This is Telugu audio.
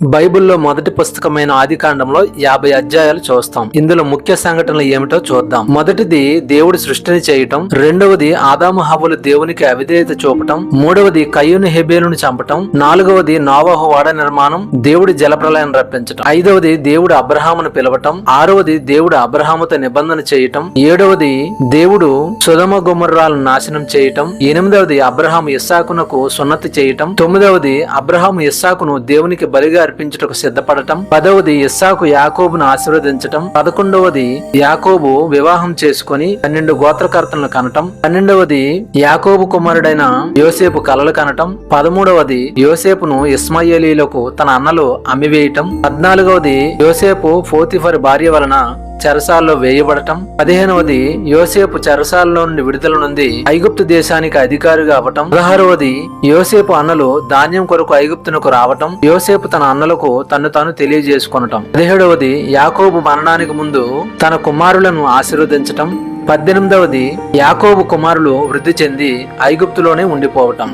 బైబిల్లో మొదటి పుస్తకమైన ఆది కాండంలో యాభై అధ్యాయాలు చూస్తాం. ఇందులో ముఖ్య సంఘటనలు ఏమిటో చూద్దాం. మొదటిది దేవుడి సృష్టిని చేయటం రెండవది ఆదాము హవ్వలు దేవునికి అవిధేయత చూపటం మూడవది కయ్యూని హెబేలును చంపటం నాలుగవది నోవాహు వాడ నిర్మాణం దేవుడి జలప్రలయం రప్పించటం ఐదవది దేవుడు అబ్రహామును పిలవటం ఆరవది దేవుడు అబ్రహాముతో నిబంధన చేయటం ఏడవది దేవుడు సుధమ గుమర్రాలను నాశనం చేయటం ఎనిమిదవది అబ్రహాం ఇస్సాకునకు సున్నతి చేయటం తొమ్మిదవది అబ్రహాం ఇస్సాకును దేవునికి బలిగా అర్పించుటకు సిద్ధపడటం. పదవది ఇస్సాకు యాకోబును ఆశీర్వదించటం. పదకొండవది యాకోబు వివాహం చేసుకొని పన్నెండు గోత్రకర్తలను కనటం. పన్నెండవది యాకోబు కుమారుడైన యోసేపు కలలు కనటం. పదమూడవది యోసేపును ఇస్మాయేలీలకు తన అన్నలు అమ్మివేయటం. పద్నాలుగవది యోసేపు ఫోతిఫర్ భార్య వలన చెరసాల్లో వేయబడటం. పదిహేనవది యోసేపు చెరసాలలో నుండి విడుదల నుండి ఐగుప్తు దేశానికి అధికారిగా అవటం. పదహారవది యోసేపు అన్నలు ధాన్యం కొరకు ఐగుప్తునకు రావటం. యోసేపు తన అన్నలకు తను తాను తెలియజేసుకొనటం. పదిహేడవది యాకోబు మరణానికి ముందు తన కుమారులను ఆశీర్వదించటం. పద్దెనిమిదవది యాకోబు కుమారులు వృద్ధి చెంది ఐగుప్తులోనే ఉండిపోవటం.